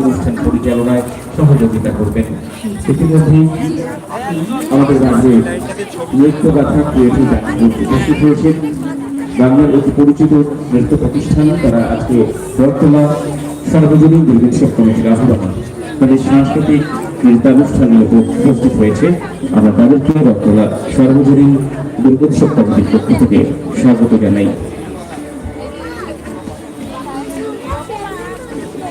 অনুষ্ঠান পরিচালনায় সহযোগিতা করবেন। ইতিমধ্যে আমাদের রাজ্যে নৃত্য গাথা ক্রিয়েটিভ উপস্থিত হয়েছেন। বাংলার অতি পরিচিত নৃত্য প্রতিষ্ঠান, তারা আজকে বর্তলা সর্বজনীন দুর্গোৎসব কমিটির আহ্বান তাদের সাংস্কৃতিক নৃত্যানুষ্ঠানে উপস্থিত হয়েছে। আমরা তাদেরকে বর্তলা সর্বজনীন দুর্গোৎসব কমিটির পক্ষ থেকে স্বাগত জানাই।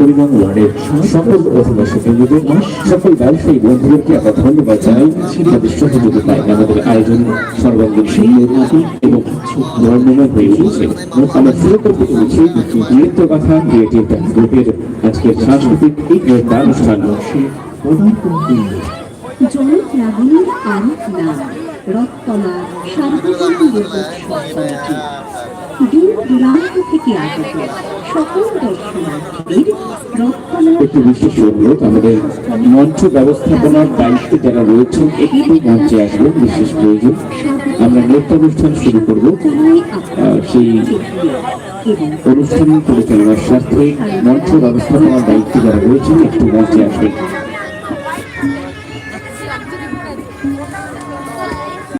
পরিমাণ ওয়ার্ডের সকল অধিবাসী কেন্দ্রদের সকল ব্যবসায়ী বন্ধুদেরকে আমরা ধন্যবাদ জানাই। তাদের সহযোগিতায় আমাদের আয়োজন সর্বাঙ্গীন সুন্দর এবং বর্ণময় হয়ে উঠেছে। আমরা শুরু করতে চলেছি নৃত্য কথা ক্রিয়েটিভ গ্রুপের আজকের সাংস্কৃতিক এই দূরান্ত থেকে রথতলার একটি বিশেষ অনুরোধ, আমাদের মঞ্চ ব্যবস্থাপনার দায়িত্বে যারা রয়েছেন, একটু মঞ্চে আসবেন, বিশেষ প্রয়োজন। আমরা নৃত্যানুষ্ঠান শুরু করব। সেই অনুষ্ঠান পরিচালনার স্বার্থে মঞ্চ ব্যবস্থাপনার দায়িত্বে যারা রয়েছেন, একটু মঞ্চে আসবেন।